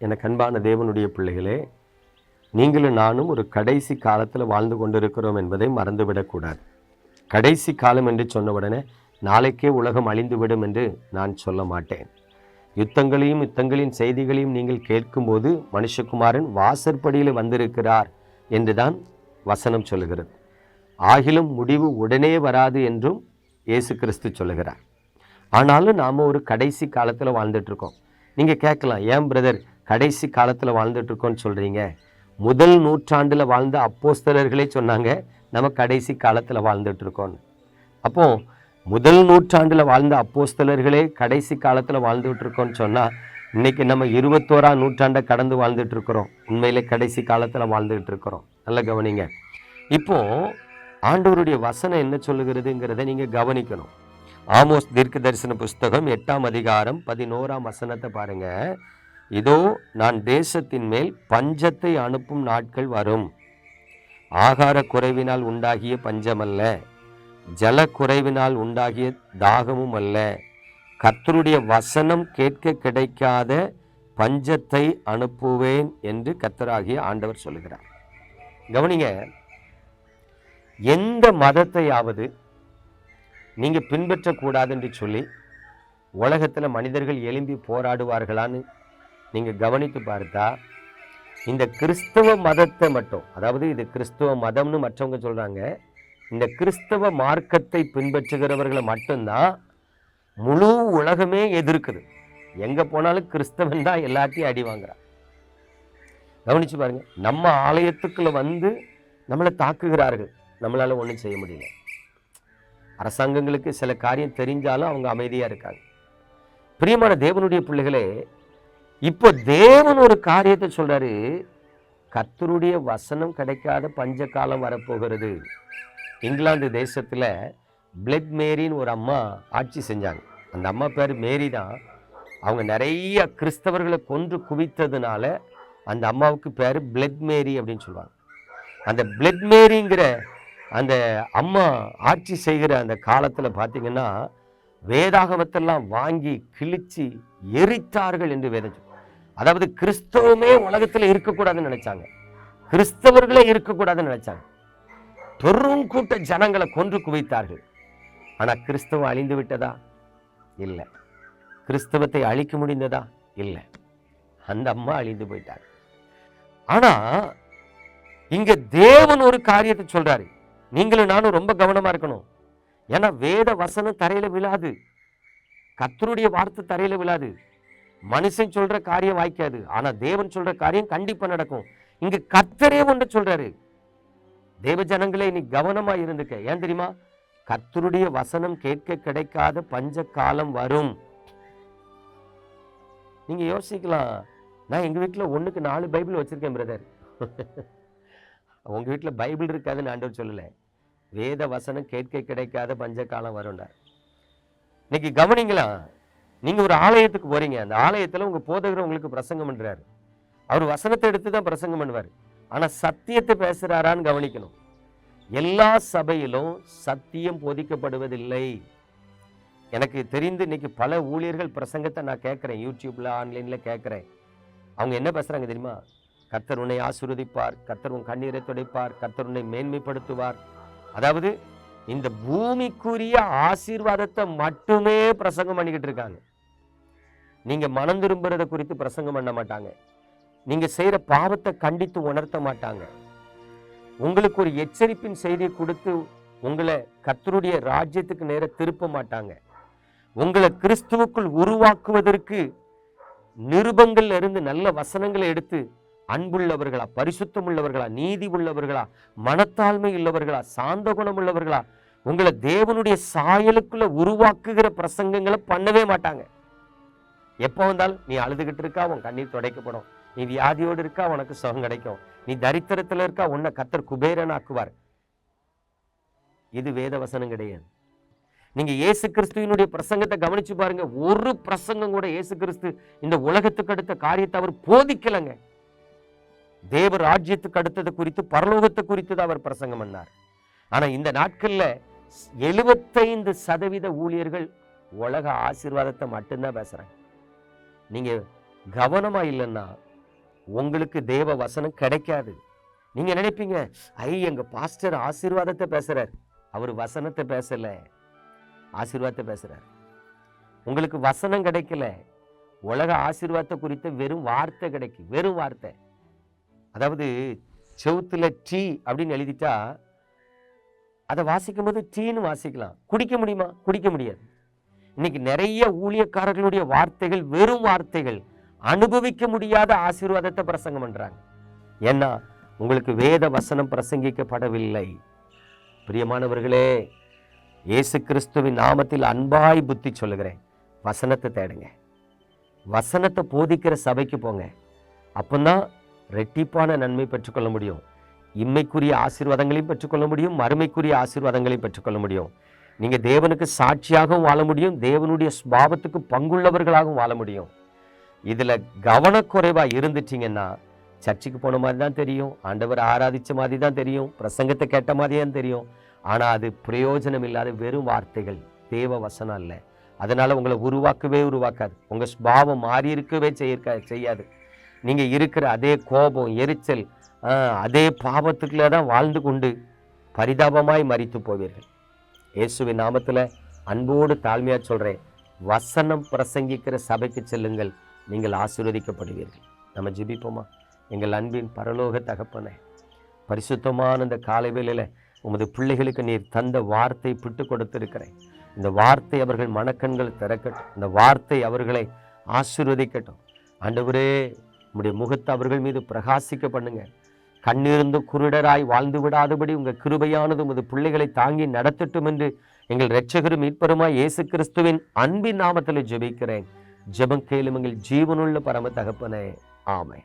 எனக்கு அன்பான தேவனுடைய பிள்ளைகளே நீங்களும் நானும் ஒரு கடைசி காலத்தில் வாழ்ந்து கொண்டிருக்கிறோம் என்பதை மறந்துவிடக்கூடாது கடைசி காலம் என்று சொன்ன உடனே நாளைக்கே உலகம் அழிந்துவிடும் என்று நான் சொல்ல மாட்டேன். யுத்தங்களையும் யுத்தங்களின் செய்திகளையும் நீங்கள் கேட்கும்போது மனுஷகுமாரன் வாசற்படியில் வந்திருக்கிறார் என்று தான் வசனம் சொல்லுகிறது. ஆகிலும் முடிவு உடனே வராது என்றும் இயேசு கிறிஸ்து சொல்லுகிறார். ஆனாலும் நாம் ஒரு கடைசி காலத்தில் வாழ்ந்துட்டுருக்கோம் நீங்கள் கேட்கலாம் ஏன் பிரதர் கடைசி காலத்தில் வாழ்ந்துட்டு சொல்கிறீங்க முதல் நூற்றாண்டில் வாழ்ந்த அப்போஸ்தலர்களே சொன்னாங்க நம்ம கடைசி காலத்தில் வாழ்ந்துட்டு இருக்கோம்னு அப்போ முதல் நூற்றாண்டில் வாழ்ந்த அப்போஸ்தலர்களே கடைசி காலத்தில் வாழ்ந்துட்டு சொன்னால் இன்னைக்கு நம்ம இருபத்தோராம் நூற்றாண்டை கடந்து வாழ்ந்துட்டு இருக்கிறோம் உண்மையிலே கடைசி காலத்தில் வாழ்ந்துகிட்டு இருக்கிறோம் நல்ல கவனிங்க. இப்போ ஆண்டவருடைய வசனம் என்ன சொல்லுகிறதுங்கிறத நீங்கள் கவனிக்கணும். ஆமோஸ் தீர்க்க தரிசன புஸ்தகம் எட்டாம் அதிகாரம் பதினோராம் வசனத்தை பாருங்கள் இதோ நான் தேசத்தின் மேல் பஞ்சத்தை அனுப்பும் நாட்கள் வரும். ஆகார குறைவினால் உண்டாகிய பஞ்சமல்ல ஜல குறைவினால் உண்டாகிய தாகமும் அல்ல. கத்தருடைய வசனம் கேட்க கிடைக்காத பஞ்சத்தை அனுப்புவேன் என்று கத்தராகிய ஆண்டவர் சொல்லுகிறார். கவனிங்க எந்த மதத்தையாவது நீங்கள் பின்பற்றக்கூடாது என்று சொல்லி உலகத்தில் மனிதர்கள் எழும்பி போராடுவார்களான்னு நீங்கள் கவனித்து பார்த்தா இந்த கிறிஸ்தவ மதத்தை மட்டும் அதாவது இது கிறிஸ்தவ மதம்னு மற்றவங்க சொல்கிறாங்க இந்த கிறிஸ்தவ மார்க்கத்தை பின்பற்றுகிறவர்களை மட்டும்தான் முழு உலகமே எதிர்க்குது. எங்கே போனாலும் கிறிஸ்தவன் தான் எல்லாத்தையும் அடி வாங்குறான் கவனிச்சு பாருங்க நம்ம ஆலயத்துக்குள்ளே வந்து நம்மளை தாக்குகிறார்கள். நம்மளால் ஒன்றும் செய்ய முடியல. அரசாங்கங்களுக்கு சில காரியம் தெரிஞ்சாலும் அவங்க அமைதியாக இருக்காங்க. பிரியமான தேவனுடைய பிள்ளைகளே இப்போ தேவன் ஒரு காரியத்தை சொல்றாரு கத்தருடைய வசனம் கிடைக்காத பஞ்ச காலம் வரப்போகிறது. இங்கிலாந்து தேசத்தில் பிளட் மேரின்னு ஒரு அம்மா ஆட்சி செஞ்சாங்க. அந்த அம்மா பேர் மேரி தான். அவங்க நிறைய கிறிஸ்தவர்களை கொன்று குவித்ததுனால அந்த அம்மாவுக்கு பேர் பிளட் மேரி அப்படின்னு சொல்லுவாங்க. அந்த பிளட் மேரிங்கிற அந்த அம்மா ஆட்சி செய்கிற அந்த காலத்தில் பார்த்தீங்கன்னா வேதாகமத்தெல்லாம் வாங்கி கிழிச்சு எரித்தார்கள் என்று வேதம் அதாவது கிறிஸ்தவமே உலகத்தில் இருக்கக்கூடாதுன்னு நினைச்சாங்க. கிறிஸ்தவர்களே இருக்கக்கூடாதுன்னு நினைச்சாங்க. பெருங்கூட்ட ஜனங்களை கொன்று குவித்தார்கள். ஆனால் கிறிஸ்தவம் அழிந்து விட்டதா? இல்லை. கிறிஸ்தவத்தை அழிக்க முடிந்ததா? இல்லை. அந்த அம்மா அழிந்து போயிட்டார் ஆனா இங்க தேவன் ஒரு காரியத்தை சொல்றாரு. நீங்களும் நானும் ரொம்ப கவனமா இருக்கணும். ஏன்னா வேத வசனம் தரையில விழாது. கத்தருடைய வார்த்தை தரையில விழாது. மனுஷன் சொல்ற காரியம் வாய்க்காது. ஆனா தேவன் சொல்ற காரியம் கண்டிப்பா நடக்கும். இங்க கத்தரே ஒன்று சொல்றாரு. தேவ ஜனங்களே நீ கவனமா இருந்துக்க. ஏன் தெரியுமா? கர்த்தருடைய வசனம் கேட்க கிடைக்காத பஞ்ச காலம் வரும். நீங்க யோசிக்கலாம். நான் எங்க வீட்டில் ஒண்ணுக்கு நாலு பைபிள் வச்சிருக்கேன் பிரதர். உங்க வீட்டில் பைபிள் இருக்காதுன்னு ஆண்டவர் சொல்லலை. வேத வசனம் கேட்க கிடைக்காத பஞ்ச காலம் வரும்டார் இன்னைக்கு கவனிங்களா? நீங்கள் ஒரு ஆலயத்துக்கு போறீங்க. அந்த ஆலயத்தில் உங்கள் போதகர் உங்களுக்கு பிரசங்கம் பண்ணுறாரு அவர் வசனத்தை எடுத்து தான் பிரசங்கம் பண்ணுவார். ஆனால் சத்தியத்தை பேசுகிறாரான்னு கவனிக்கணும். எல்லா சபையிலும் சத்தியம் போதிக்கப்படுவதில்லை. எனக்கு தெரிந்து இன்னைக்கு பல ஊழியர்கள் பிரசங்கத்தை நான் கேட்குறேன். யூடியூப்பில் ஆன்லைனில் கேட்குறேன். அவங்க என்ன பேசுகிறாங்க தெரியுமா? கர்த்தர் உன்னை ஆசிர்வதிப்பார். கர்த்தர் உன் கண்ணீரை துடைப்பார். கர்த்தர் உன்னை மேன்மைப்படுத்துவார். அதாவது இந்த பூமிக்குரிய ஆசீர்வாதத்தை மட்டுமே பிரசங்கம் பண்ணிக்கிட்டு இருக்காங்க. நீங்க மனம் திரும்புறத குறித்து பிரசங்கம் பண்ண மாட்டாங்க. நீங்க செய்யற பாவத்தை கண்டித்து உணர்த்த மாட்டாங்க. உங்களுக்கு ஒரு எச்சரிப்பின் செய்தியை கொடுத்து உங்களை கத்தருடைய ராஜ்யத்துக்கு நேர திருப்ப மாட்டாங்க. உங்களை கிறிஸ்துவுக்குள் உருவாக்குவதற்கு நிருபங்கள்ல இருந்து நல்ல வசனங்களை எடுத்து அன்புள்ளவர்களா பரிசுத்தம் உள்ளவர்களா நீதி உள்ளவர்களா மனத்தாழ்மை உள்ளவர்களா சாந்த குணம் உள்ளவர்களா உங்களை தேவனுடைய சாயலுக்குள்ள உருவாக்குகிற பிரசங்கங்களை பண்ணவே மாட்டாங்க. எப்போ வந்தாலும் நீ அழுதுகிட்டு இருக்கா? உன் கண்ணீர் துடைக்கப்படும். நீ வியாதியோடு இருக்கா? உனக்கு சுகம் கிடைக்கும். நீ தரித்திரத்தில் இருக்கா? உன்னை கத்தர் குபேரன் ஆக்குவார் இது வேத வசனம் கிடையாது. நீங்க இயேசு கிறிஸ்துவினுடைய பிரசங்கத்தை கவனிச்சு பாருங்க. ஒரு பிரசங்கம் கூட இயேசு கிறிஸ்து இந்த உலகத்துக்கு அடுத்த காரியத்தை அவர் போதிக்கலைங்க. தேவ ராஜ்யத்துக்கு அடுத்தது குறித்து பரலோகத்தை குறித்து தான் அவர் பிரசங்கம் பண்ணார். ஆனா இந்த நாட்கள்ல எழுபத்தைந்து சதவீத ஊழியர்கள் உலக ஆசீர்வாதத்தை மட்டும்தான் பேசுறாங்க. நீங்க கவனமா இல்லைன்னா உங்களுக்கு தேவ வசனம் கிடைக்காது. நீங்க நினைப்பீங்க ஐ எங்க பாஸ்டர் ஆசீர்வாதத்தை பேசுகிறார் அவர் வசனத்தை பேசல. ஆசீர்வாதத்தை பேசுகிறார் உங்களுக்கு வசனம் கிடைக்கல. உலக ஆசீர்வாதத்தை குறித்த வெறும் வார்த்தை கிடைக்கும் வெறும் வார்த்தை. அதாவது செவுத்துல டீ அப்படின்னு எழுதிட்டா அதை வாசிக்கும் போது டீன்னு வாசிக்கலாம். குடிக்க முடியுமா? குடிக்க முடியாது. இன்னைக்கு நிறைய ஊழியக்காரர்களுடைய வார்த்தைகள் வெறும் வார்த்தைகள். அனுபவிக்க முடியாத ஆசீர்வாதத்தை பிரசங்கம் பண்ணுறாங்க ஏன்னா உங்களுக்கு வேத வசனம் பிரசங்கிக்கப்படவில்லை. பிரியமானவர்களே இயேசு கிறிஸ்துவின் நாமத்தில் அன்பாய் புத்தி சொல்லுகிறேன். வசனத்தை தேடுங்க. வசனத்தை போதிக்கிற சபைக்கு போங்க. அப்போதான் ரெட்டிப்பான நன்மை பெற்றுக்கொள்ள முடியும். இம்மைக்குரிய ஆசீர்வாதங்களையும் பெற்றுக்கொள்ள முடியும். மறுமைக்குரிய ஆசீர்வாதங்களையும் பெற்றுக்கொள்ள முடியும். நீங்கள் தேவனுக்கு சாட்சியாகவும் வாழ முடியும். தேவனுடைய ஸ்பாவத்துக்கு பங்குள்ளவர்களாகவும் வாழ முடியும். இதில் கவனக்குறைவாக இருந்துட்டீங்கன்னா சர்ச்சுக்கு போன மாதிரி தான் தெரியும். ஆண்டவர் ஆராதித்த மாதிரி தான் தெரியும். பிரசங்கத்தை கேட்ட மாதிரி தான் தெரியும். ஆனால் அது பிரயோஜனம் இல்லாத வெறும் வார்த்தைகள். தேவ வசனம் இல்லை அதனால் உங்களை உருவாக்கவே உருவாக்காது. உங்கள் ஸ்பாவம் மாறி இருக்கவே செய்ய செய்யாது. நீங்கள் இருக்கிற அதே கோபம் எரிச்சல் அதே பாவத்துக்குள்ளே தான் வாழ்ந்து கொண்டு பரிதாபமாய் மறித்து போவீர்கள். இயேசுவின் நாமத்தில் அன்போடு தாழ்மையாக சொல்கிறேன் வசனம் பிரசங்கிக்கிற சபைக்கு செல்லுங்கள். நீங்கள் ஆசீர்வதிக்கப்படுவீர்கள். நம்ம ஜிபிப்போமா? எங்கள் அன்பின் பரலோக தகப்பனே பரிசுத்தமான இந்த காலை வேளையில உமது பிள்ளைகளுக்கு நீர் தந்த வார்த்தை பிட்டு கொடுத்திருக்கிறேன். இந்த வார்த்தை அவர்கள் மனக்கண்கள் திறக்கட்டும். இந்த வார்த்தை அவர்களை ஆசீர்வதிக்கட்டும். ஆண்டவரே உம்முடைய முகத்தை அவர்கள் மீது பிரகாசிக்க பண்ணுங்க. கண்ணிருந்து குருடராய் வாழ்ந்து விடாதபடி உங்க கிருபையானது உமது பிள்ளைகளை தாங்கி நடத்தட்டும் என்று எங்கள் இரட்சகரும் மீட்பருமாய் இயேசு கிறிஸ்துவின் அன்பின் நாமத்தில் ஜெபிக்கிறேன். ஜெபம் கேளும் எங்கள் ஜீவனுள்ள பரம தகப்பனே. ஆமை